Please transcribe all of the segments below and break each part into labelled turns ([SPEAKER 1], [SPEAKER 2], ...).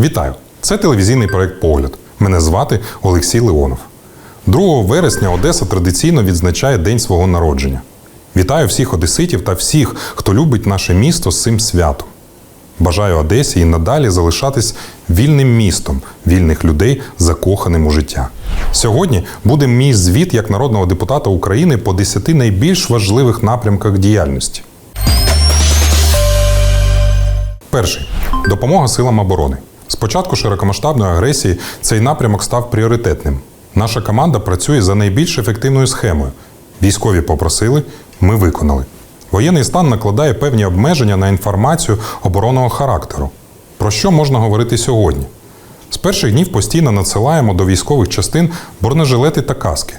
[SPEAKER 1] Вітаю! Це телевізійний проект Погляд. Мене звати Олексій Леонов. 2 вересня Одеса традиційно відзначає День свого народження. Вітаю всіх одеситів та всіх, хто любить наше місто з цим святом. Бажаю Одесі і надалі залишатись вільним містом, вільних людей, закоханим у життя. Сьогодні буде мій звіт як народного депутата України по 10 найбільш важливих напрямках діяльності. Перший допомога силам оборони. З початку широкомасштабної агресії цей напрямок став пріоритетним. Наша команда працює за найбільш ефективною схемою. Військові попросили, ми виконали. Воєнний стан накладає певні обмеження на інформацію оборонного характеру. Про що можна говорити сьогодні? З перших днів постійно надсилаємо до військових частин бронежилети та каски,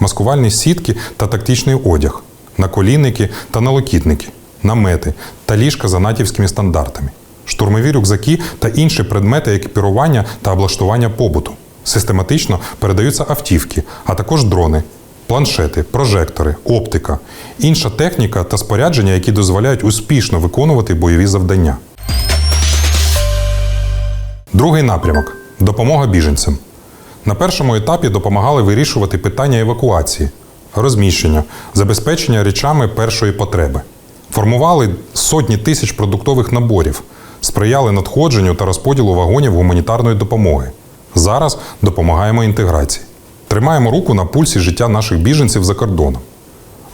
[SPEAKER 1] маскувальні сітки та тактичний одяг, наколінники та налокітники, намети та ліжка за натівськими стандартами, штурмові рюкзаки та інші предмети екіпірування та облаштування побуту. Систематично передаються автівки, а також дрони, планшети, прожектори, оптика, інша техніка та спорядження, які дозволяють успішно виконувати бойові завдання. Другий напрямок допомога біженцям. На першому етапі допомагали вирішувати питання евакуації, розміщення, забезпечення речами першої потреби. Формували сотні тисяч продуктових наборів, сприяли надходженню та розподілу вагонів гуманітарної допомоги. Зараз допомагаємо інтеграції. Тримаємо руку на пульсі життя наших біженців за кордоном.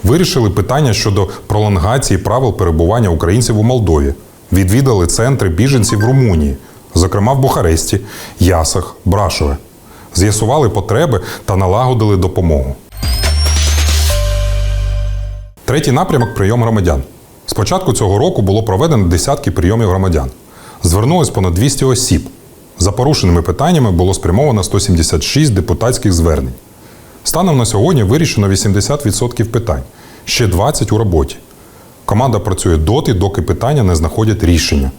[SPEAKER 1] Вирішили питання щодо пролонгації правил перебування українців у Молдові. Відвідали центри біженців в Румунії, зокрема в Бухаресті, Ясах, Брашове. З'ясували потреби та налагодили допомогу. Третій напрямок прийом громадян. З початку цього року було проведено десятки прийомів громадян. Звернулось понад 200 осіб. За порушеними питаннями було спрямовано 176 депутатських звернень. Станом на сьогодні вирішено 80% питань, ще 20 у роботі. Команда працює доти, доки питання не знаходять рішення.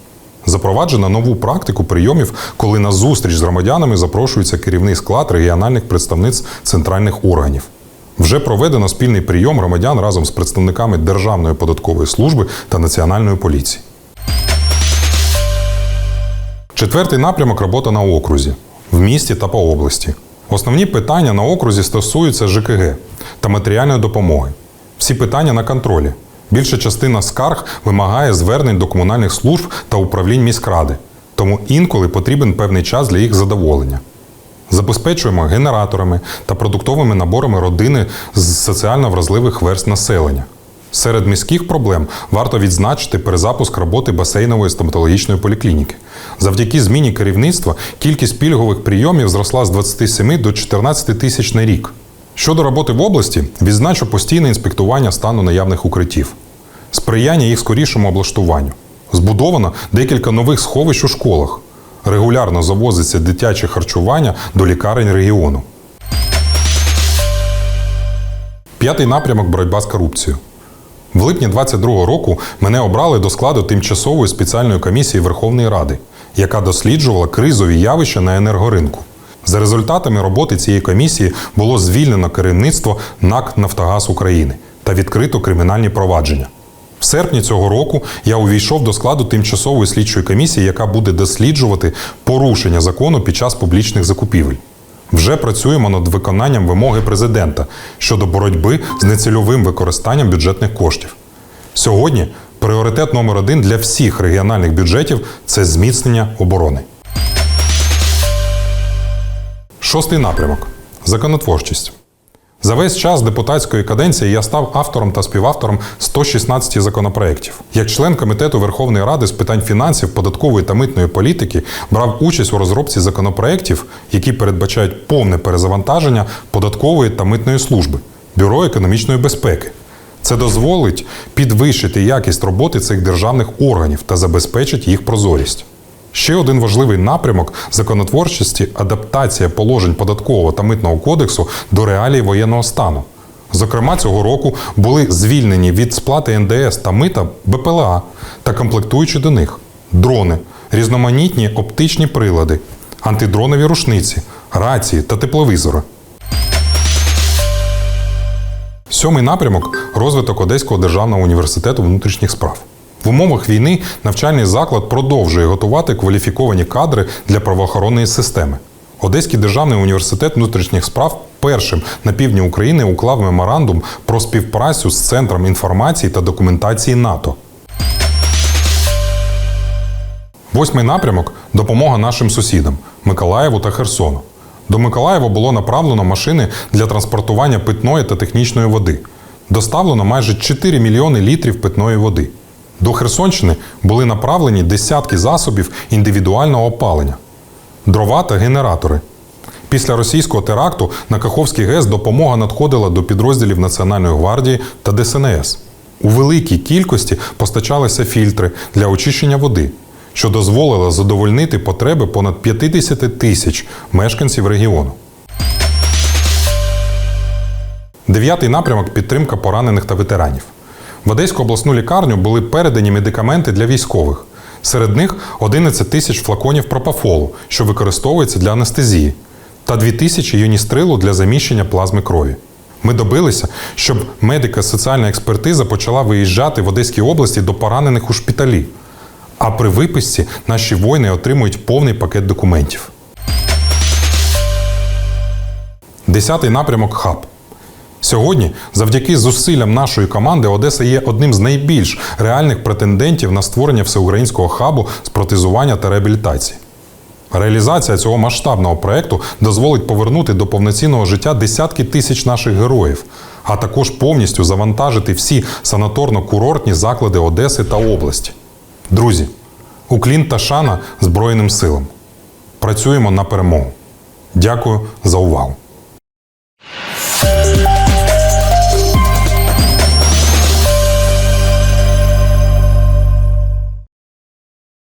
[SPEAKER 1] Запроваджено нову практику прийомів, коли на зустріч з громадянами запрошується керівний склад регіональних представництв центральних органів. Вже проведено спільний прийом громадян разом з представниками Державної податкової служби та Національної поліції. Четвертий напрямок робота на окрузі в місті та по області. Основні питання на окрузі стосуються ЖКГ та матеріальної допомоги. Всі питання на контролі. Більша частина скарг вимагає звернень до комунальних служб та управлінь міськради, тому інколи потрібен певний час для їх задоволення. Забезпечуємо генераторами та продуктовими наборами родини з соціально вразливих верст населення. Серед міських проблем варто відзначити перезапуск роботи басейнової стоматологічної поліклініки. Завдяки зміні керівництва кількість пільгових прийомів зросла з 27 до 14 тисяч на рік. Щодо роботи в області, відзначу постійне інспектування стану наявних укриттів, сприяння їх скорішому облаштуванню. Збудовано декілька нових сховищ у школах. Регулярно завозиться дитяче харчування до лікарень регіону. П'ятий напрямок боротьба з корупцією. В липні 22-го року мене обрали до складу тимчасової спеціальної комісії Верховної Ради, яка досліджувала кризові явища на енергоринку. За результатами роботи цієї комісії було звільнено керівництво НАК Нафтогаз України та відкрито кримінальні провадження. В серпні цього року я увійшов до складу тимчасової слідчої комісії, яка буде досліджувати порушення закону під час публічних закупівель. Вже працюємо над виконанням вимоги президента щодо боротьби з нецільовим використанням бюджетних коштів. Сьогодні пріоритет номер один для всіх регіональних бюджетів це зміцнення оборони. Шостий напрямок законотворчість. За весь час депутатської каденції я став автором та співавтором 116 законопроєктів. Як член комітету Верховної Ради з питань фінансів, податкової та митної політики брав участь у розробці законопроєктів, які передбачають повне перезавантаження податкової та митної служби, бюро економічної безпеки. Це дозволить підвищити якість роботи цих державних органів та забезпечить їх прозорість. Ще один важливий напрямок законотворчості адаптація положень податкового та митного кодексу до реалій воєнного стану. Зокрема, цього року були звільнені від сплати НДС та мита БПЛА та комплектуючі до них дрони, різноманітні оптичні прилади, антидронові рушниці, рації та тепловізори. Сьомий напрямок розвиток Одеського державного університету внутрішніх справ. В умовах війни навчальний заклад продовжує готувати кваліфіковані кадри для правоохоронної системи. Одеський державний університет внутрішніх справ першим на півдні України уклав меморандум про співпрацю з Центром інформації та документації НАТО. Восьмий напрямок допомога нашим сусідам Миколаєву та Херсону. До Миколаєва було направлено машини для транспортування питної та технічної води. Доставлено майже 4 мільйони літрів питної води. До Херсонщини були направлені десятки засобів індивідуального опалення, дрова та генератори. Після російського теракту на Каховський ГЕС допомога надходила до підрозділів Національної гвардії та ДСНС. У великій кількості постачалися фільтри для очищення води, що дозволило задовольнити потреби понад 50 тисяч мешканців регіону. Дев'ятий напрямок підтримка поранених та ветеранів. В Одеську обласну лікарню були передані медикаменти для військових. Серед них 11 тисяч флаконів пропафолу, що використовується для анестезії, та 2 тисячі юністрилу для заміщення плазми крові. Ми добилися, щоб медика соціальна експертиза почала виїжджати в Одеській області до поранених у шпиталі. А при виписці наші воїни отримують повний пакет документів. Десятий напрямок хаб. Сьогодні, завдяки зусиллям нашої команди, Одеса є одним з найбільш реальних претендентів на створення всеукраїнського хабу з протезування та реабілітації. Реалізація цього масштабного проекту дозволить повернути до повноцінного життя десятки тисяч наших героїв, а також повністю завантажити всі санаторно-курортні заклади Одеси та області. Друзі, уклін та шана Збройним силам. Працюємо на перемогу. Дякую за увагу.